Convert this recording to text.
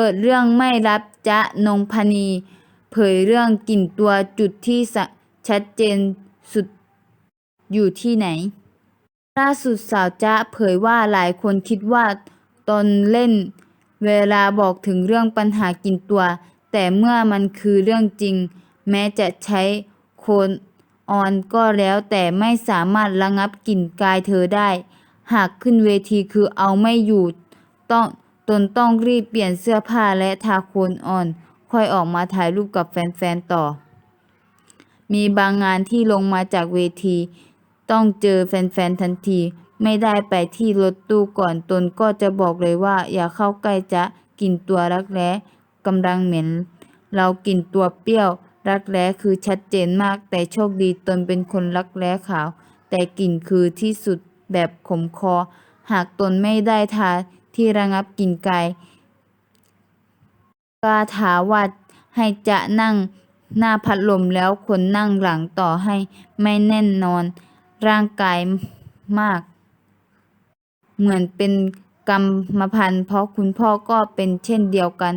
เปิดเรื่องไม่รับจะนงพนี เผยเรื่องกลิ่นตัวจุดที่ชัดเจนสุดอยู่ที่ไหน ล่าสุดสาวจ๊ะเผยว่าหลายคนคิดว่าตนเล่น เวลาบอกถึงเรื่องปัญหากลิ่นตัว แต่เมื่อมันคือเรื่องจริง แม้จะใช้โคนออนก็แล้วแต่ไม่สามารถระงับกลิ่นกายเธอได้ หากขึ้นเวทีคือเอาไม่อยู่ ต้อง ตนต้องรีบเปลี่ยนเสื้อผ้าและทาโคนอ่อน ค่อยออกมาถ่ายรูปกับแฟนๆต่อ มีบางงานที่ลงมาจากเวที ต้องเจอแฟนๆทันที ไม่ได้ไปที่รถตู้ก่อนตนก็จะบอกเลยว่า อย่าเข้าใกล้จะกลิ่นตัวรักแร้กำลังเหม็น เรากลิ่นตัวเปรี้ยว รักแร้คือชัดเจนมาก แต่โชคดีตนเป็นคนรักแร้ขาว แต่กลิ่นคือที่สุดแบบขมคอ หากตนไม่ได้ทา ที่ระงับกลิ่นกายกาถาวัดให้จะนั่งหน้าพัดลมแล้วคนนั่งหลังต่อให้ไม่แน่นนอน ร่างกายมาก เหมือนเป็นกรรมพันธุ์เพราะคุณพ่อก็เป็นเช่นเดียวกัน